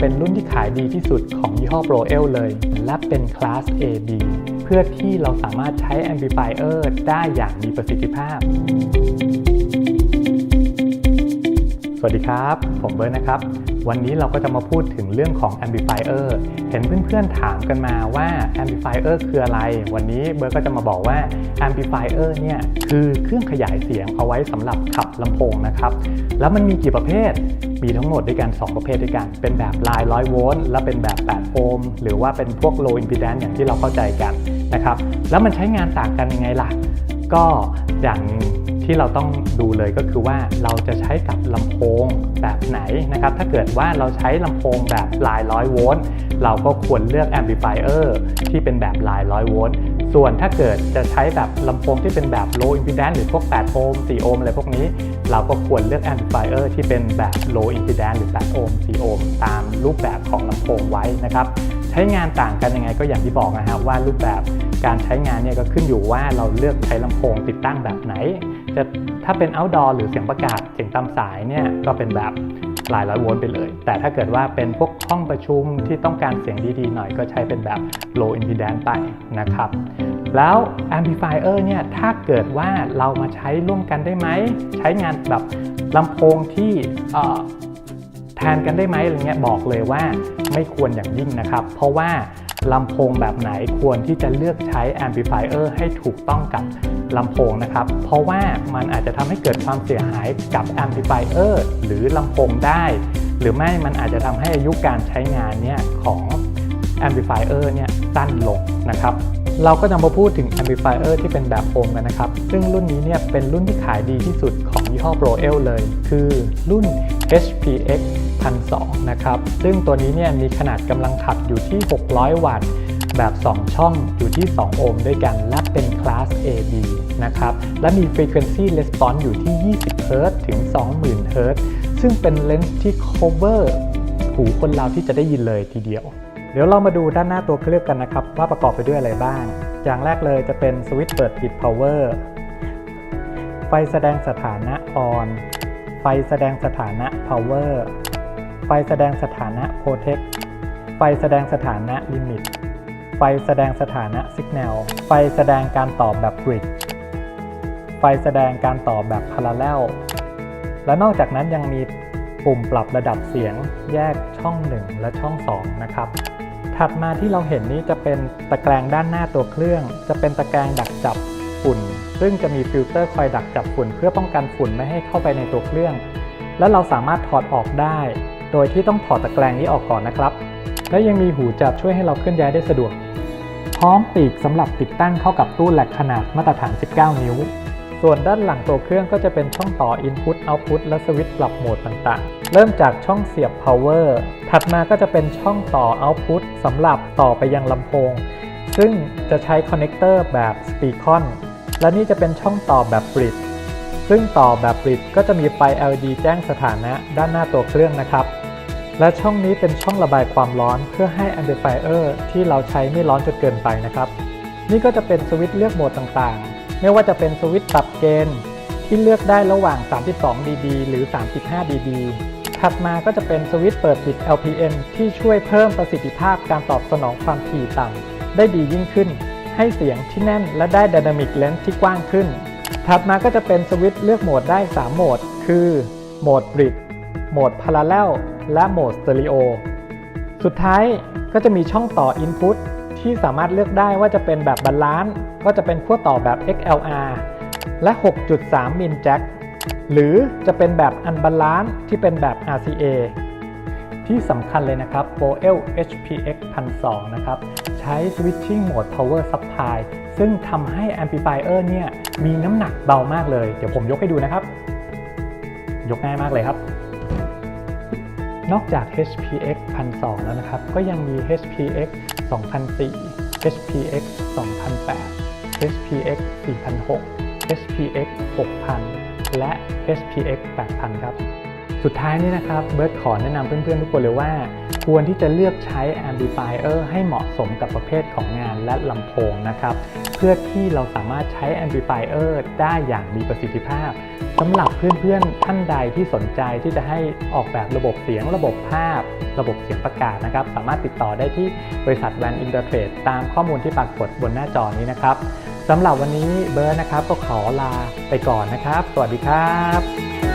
เป็นรุ่นที่ขายดีที่สุดของยี่ห้อ Pro L เลย และเป็นคลาส AB เพื่อที่เราสามารถใช้ Amplifier ได้อย่างมีประสิทธิภาพ สวัสดีครับ ผมเบิร์ดนะครับ วันนี้เราก็จะมาพูดถึงเรื่องของ Amplifier เห็นเพื่อนๆถามกันมาว่า Amplifier คืออะไร วันนี้เบิร์ก็จะมาบอกว่า Amplifier เนี่ยคือเครื่องขยายเสียงเอาไว้สำหรับขับลำโพงนะครับ แล้วมันมีกี่ประเภท มีทั้งหมดด้วยกัน 2 ประเภทด้วยกัน เป็นแบบลายร้อยโวลต์และเป็นแบบ 8 โอห์ม หรือว่าเป็นพวก low impedance อย่างที่เราเข้าใจกันนะครับ แล้วมันใช้งานต่างกันยังไงล่ะ ก็อย่าง ที่เราต้องดูเลยก็คือว่าเราจะใช้กับลำโพงแบบไหนนะครับ ถ้าเกิดว่าเราใช้ลำโพงแบบลายร้อยโวลต์เราก็ควรเลือก amplifier ที่เป็นแบบลายร้อยโวลต์ส่วนถ้าเกิดจะใช้แบบลำโพงที่เป็นแบบ low impedance หรือพวก 8 โอห์ม 4 โอห์มอะไรพวกนี้ เราก็ควรเลือก amplifier ที่เป็นแบบ low impedance หรือ 8 โอห์ม 4 โอห์ม ตามรูปแบบของลำโพงไว้นะครับใช้งานต่างกันยังไงก็อย่างที่บอกนะครับว่ารูปแบบการใช้งานเนี่ยก็ขึ้นอยู่ว่าเราเลือกใช้ลำโพงติดตั้งแบบไหน จะถ้าเป็น outdoor หรือเสียงประกาศเสียงตามสายเนี่ยก็เป็นแบบหลายร้อยโวลต์ไปเลย แต่ถ้าเกิดว่าเป็นพวกห้องประชุมที่ต้องการเสียงดีๆหน่อยก็ใช้เป็นแบบ low impedance ไปนะครับ แล้ว amplifier เนี่ยถ้าเกิดว่าเรามาใช้ร่วมกันได้ไหม ใช้งานแบบลำโพงที่แทนกันได้ไหมอะไรเงี้ยบอกเลยว่าไม่ควรอย่างยิ่งนะครับ เพราะว่าลำโพงแบบไหนควรที่จะเลือกใช้ amplifier ให้ถูกต้องกับ ลำโพงนะครับ เพราะว่ามันอาจจะทำให้เกิดความเสียหายกับ amplifier หรือลำโพงได้ หรือไม่มันอาจจะทำให้อายุการใช้งานเนี่ยของ amplifier เนี่ยสั้นลงนะครับเราก็จะมาพูดถึง amplifier ที่เป็นแบบโอห์มกันนะครับ ซึ่งรุ่นนี้เนี่ยเป็นรุ่นที่ขายดีที่สุดของยี่ห้อ Pro L เลย คือรุ่น HPX 1002นะครับ ซึ่งตัวนี้เนี่ยมีขนาดกำลังขับอยู่ที่ 600 วัตต์ แบบ 2 ช่องอยู่ที่ 2 โอห์มด้วยกัน และเป็นคลาส AB นะครับ และมี Frequency Response อยู่ที่ 20 Hz ถึง 20,000 Hz ซึ่งเป็นเลนส์ที่ cover หูคนเราที่จะได้ยินเลยทีเดียว เดี๋ยวเรามาดูด้านหน้าตัวเครื่องกันนะครับ ว่าประกอบไปด้วยอะไรบ้าง อย่างแรกเลยจะเป็นสวิตช์เปิดปิด power ไฟแสดงสถานะ on ไฟแสดงสถานะ power ไฟแสดงสถานะ protect ไฟแสดงสถานะ limit ไฟแสดงสถานะ signal ไฟแสดงการตอบแบบ bridge ไฟแสดงการตอบแบบ parallel และนอกจากนั้นยังมีปุ่มปรับระดับเสียงแยกช่อง 1 และช่อง 2 นะครับ ถัดมาที่เราเห็นนี้จะเป็นตะแกรงด้านหน้าตัวเครื่อง จะเป็นตะแกรงดักจับฝุ่น ซึ่งจะมีฟิลเตอร์คอยดักจับฝุ่น เพื่อป้องกันฝุ่นไม่ให้เข้าไปในตัวเครื่อง และเราสามารถถอดออกได้ โดยที่ต้องถอดตะแกรงนี้ออกก่อนนะครับ และยังมีหูจับช่วยให้เราเคลื่อนย้ายได้สะดวก พร้อมปีกสำหรับติดตั้งเข้ากับตู้แหลกขนาดมาตรฐาน 19 นิ้ว ส่วนด้านหลังตัวเครื่องก็จะเป็นช่องต่อ Input Output และสวิตช์ปรับโหมดต่างๆ เริ่มจากช่องเสียบ Power ถัดมาก็จะเป็นช่องต่อ Output สำหรับต่อไปยังลำโพง ซึ่งจะใช้คอนเน c เตอร์แบบ Speakon และนี่จะเป็นช่องต่อแบบ Bridge ซึ่งต่อแบบ Bridge ก็จะมีไฟ LED แจ้งสถานะด้านหน้าตัวเครื่องนะครับ และช่องนี้เป็นช่องระบายความร้อนเพื่อให้ Amplifier ที่เราใช้ไม่ร้อนจนเกินไปนะครับ นี่ก็จะเป็นสวิตช์เลือกโหมดต่างๆ ไม่ว่าจะเป็นสวิตช์ปรับเกณฑ์ที่เลือกได้ระหว่าง 32 dB หรือ 35 dB ถัดมาก็จะเป็นสวิตช์เปิดปิด LPN ที่ช่วยเพิ่มประสิทธิภาพการตอบสนองความถี่ต่ำได้ดียิ่งขึ้น ให้เสียงที่แน่นและได้ Dynamic Range ที่กว้างขึ้น ถัดมาก็จะเป็นสวิตช์เลือกโหมดได้ 3 โหมด คือ โหมด Bridge โหมด Parallel และโหมด Stereo สุดท้ายก็จะมีช่องต่อ Input ที่สามารถเลือกได้ว่าจะเป็นแบบบาลานซ์ก็จะเป็นขั้วต่อแบบ XLR และ 6.3 มิลแจ็คหรือจะเป็นแบบอันบาลานซ์ที่เป็นแบบ RCA ที่สำคัญเลยนะครับ Pro L HPX 1002นะครับ ใช้ Switching Mode Power Supply ซึ่งทำให้ Amplifier เนี่ยมีน้ำหนักเบามากเลย เดี๋ยวผมยกให้ดูนะครับ ยกง่ายมากเลยครับ นอกจาก HPX 1002 แล้วนะครับ ก็ยังมี HPX 2004 HPX 2008 HPX 4006 HPX 6000 และ HPX 8000 ครับ สุดท้ายนี้นะครับเบิร์ตขอแนะนำเพื่อนๆทุกคนเลยว่า ควรที่จะเลือกใช้ amplifier ให้เหมาะสมกับประเภทของงานและลำโพงนะครับ เพื่อที่เราสามารถใช้ amplifier ได้อย่างมีประสิทธิภาพสำหรับเพื่อนๆท่านใดที่สนใจที่จะให้ออกแบบระบบเสียง ระบบภาพ ระบบเสียงประกาศนะครับ สามารถติดต่อได้ที่บริษัทแวนอินเตอร์เทรดตามข้อมูลที่ปรากฏบนหน้าจอนี้นะครับสำหรับวันนี้เบิร์ดนะครับก็ขอลาไปก่อนนะครับ สวัสดีครับ